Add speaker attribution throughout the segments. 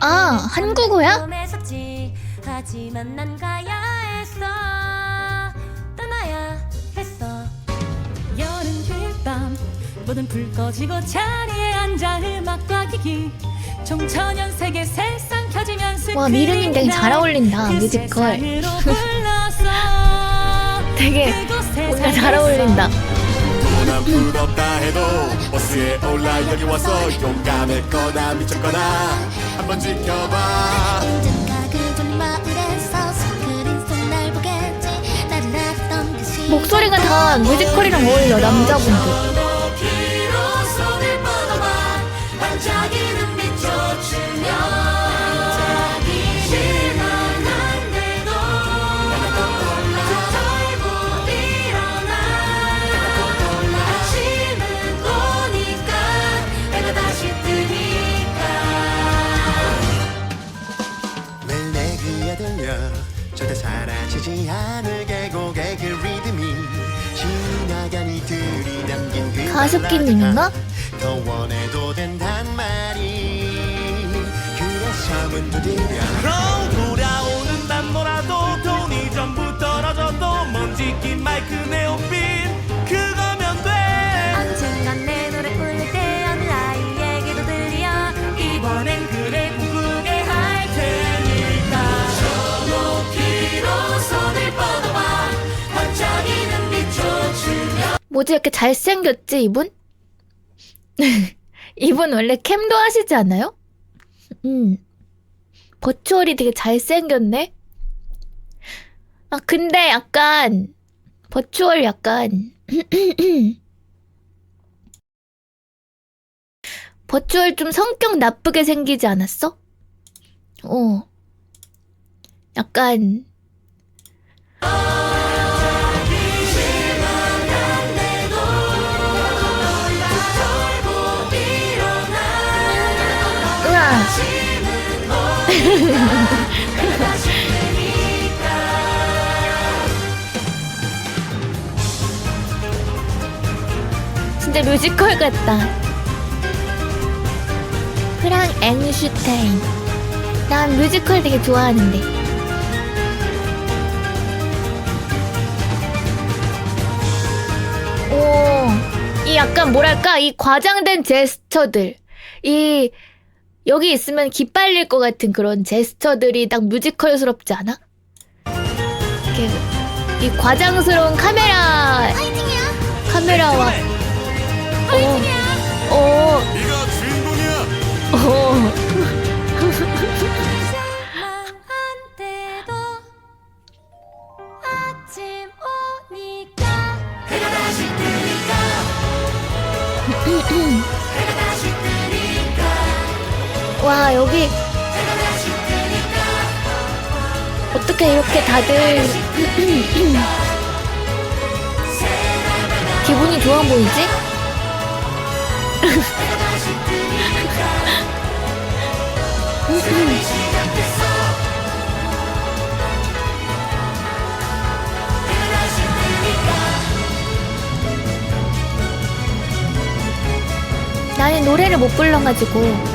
Speaker 1: 아, 한국어야?
Speaker 2: 하지만 난 가야 했어 떠나야 했어 여름 길밤 모든 불 꺼지고 자리에 앉아 음악과 기기 총천연 세계 세상 켜지면
Speaker 1: 와, 미르님 되게 잘 어울린다,
Speaker 2: 그
Speaker 1: 뮤지컬. 되게 뭔가 잘. 어울린다.
Speaker 3: 또난 부럽다 해도 버스에 올라 여기 와서 용감할 거나 미쳤거나 한번 지켜봐
Speaker 1: 목소리가 다 뮤지컬이랑 어울려, 남자분들.
Speaker 3: 사라지지 않을 계곡의 그 리듬이 지나가니 들이 남긴 그
Speaker 1: 가습기님인가?
Speaker 3: 발라드가 더 원해도 된단 말이 그래서 문두드려
Speaker 4: 뭐지
Speaker 1: 이렇게 잘생겼지 이분? 이분 원래 캠도 하시지 않아요? 음 버추얼이 되게 잘생겼네 아 근데 약간 버추얼 약간 버추얼 좀 성격 나쁘게 생기지 않았어? 어 약간 진짜 뮤지컬 같다. 프랑 앵슈테인. 난 뮤지컬 되게 좋아하는데. 오, 이 약간 뭐랄까, 이 과장된 제스처들. 이, 여기 있으면 기빨릴 것 같은 그런 제스처들이 딱 뮤지컬스럽지 않아? 이렇게, 이 과장스러운 카메라, 카메라와, 어, 어,
Speaker 3: 네가 주인공이야.
Speaker 1: 어.
Speaker 2: 아침 해가 다시 뜨니까
Speaker 1: 와, 여기, 어떻게 이렇게 다들 기분이 좋아 보이지? 나는 노래를 못 불러가지고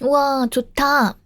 Speaker 1: 와, 좋다.